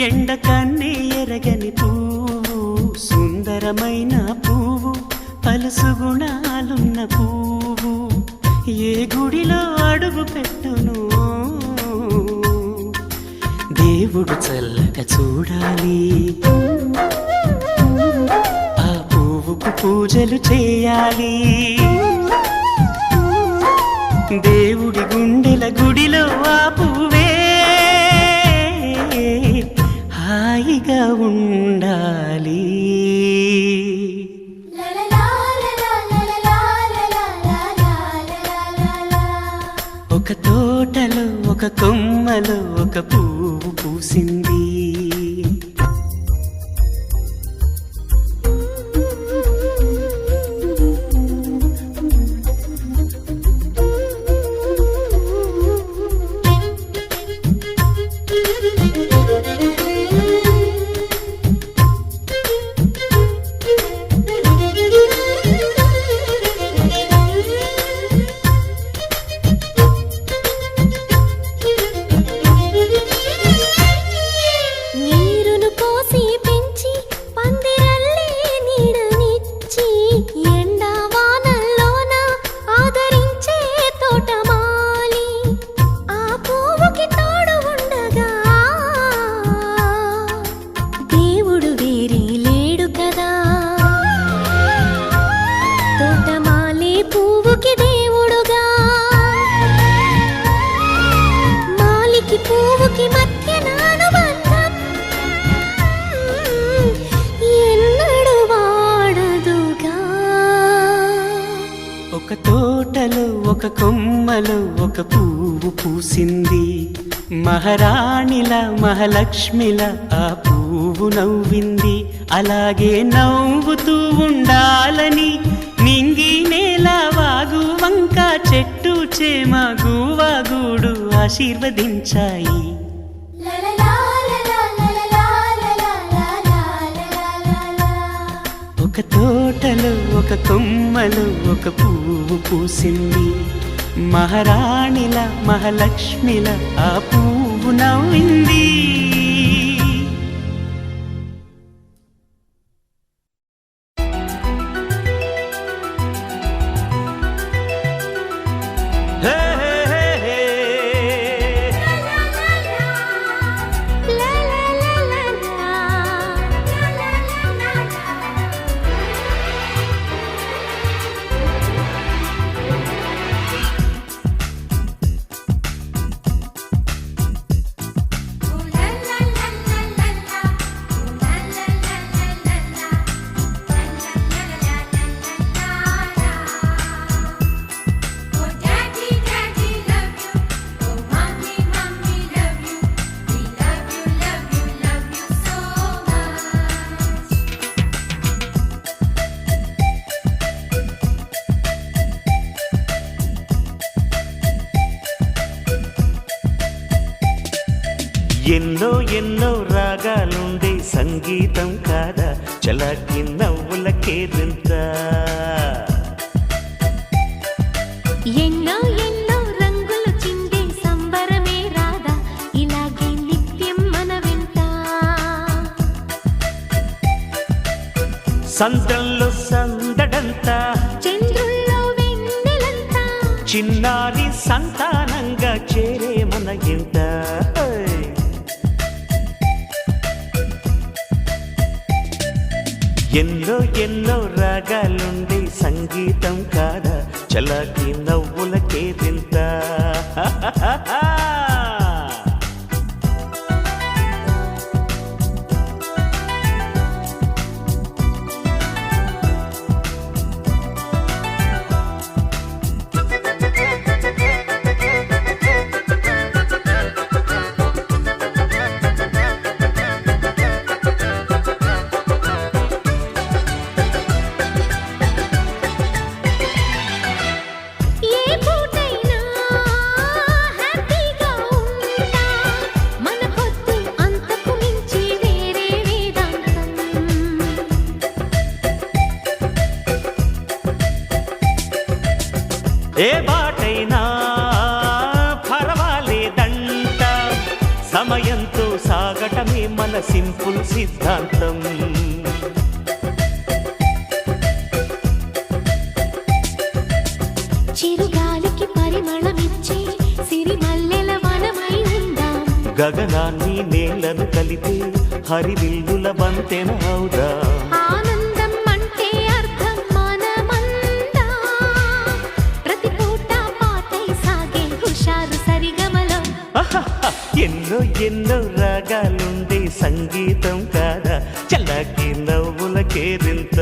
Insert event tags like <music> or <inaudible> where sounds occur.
ఎండ కన్నే ఎరగని పువ్వు సుందరమైన పువ్వు పలుసు గుణాలున్న పువ్వు. ఏ గుడిలో అడుగు పెట్టును? దేవుడు చల్లగా చూడాలి. ఆ పువ్వుకు పూజలు చేయాలి. దేవుడి గుండెల గుడి ఒక తోటలో ఒక కొమ్మలో ఒక పువ్వు పూసింది. ఒక కొమ్మలో ఒక పువ్వు పూసింది. మహారాణిల మహాలక్ష్మిల ఆ పువ్వు నవ్వింది. అలాగే నవ్వుతూ ఉండాలని నింగి నేల వాగు వంక చెట్టు చేమ వాగుడు ఆశీర్వదించాయి. ఒక తోటలో ఒక కొమ్మలో ఒక పువ్వు పూసింది మహారాణిల మహాలక్ష్మిల ఆ పువ్వు నవ్వింది Hey! ఎన్నో ఎన్నో రాగాలుండే సంగీతం కాదా? చలాకి నవ్వులకే వింత. ఎన్నో ఎన్నో రంగులు చిందే సంబరమే రాదా ఇలాగే నిత్యం మన వింత. సందల్లో సందడంతా చంద్రుల్లో వెన్నెలంతా. చిన్నారి సంతానం ఎన్నో ఎన్నో రాగాలుండే సంగీతం కాదా? చలాకి నవ్వులకే తింత <laughs> ఏ బాటైనా పర్వాలేదంట. సమయంతో సాగటమే మన సింపుల్ సిద్ధాంతం. చిరుగాలికి పరిమళమిచ్చే సిరిమల్లెల వనమై ఉందాం? గగనాన్ని నేలను కలిపే హరివిల్లుల బంతెన అవుదా? ఎన్నో ఎన్నో రాగాలుండే సంగీతం కాదా? చల్లకి నవ్వులకేరింత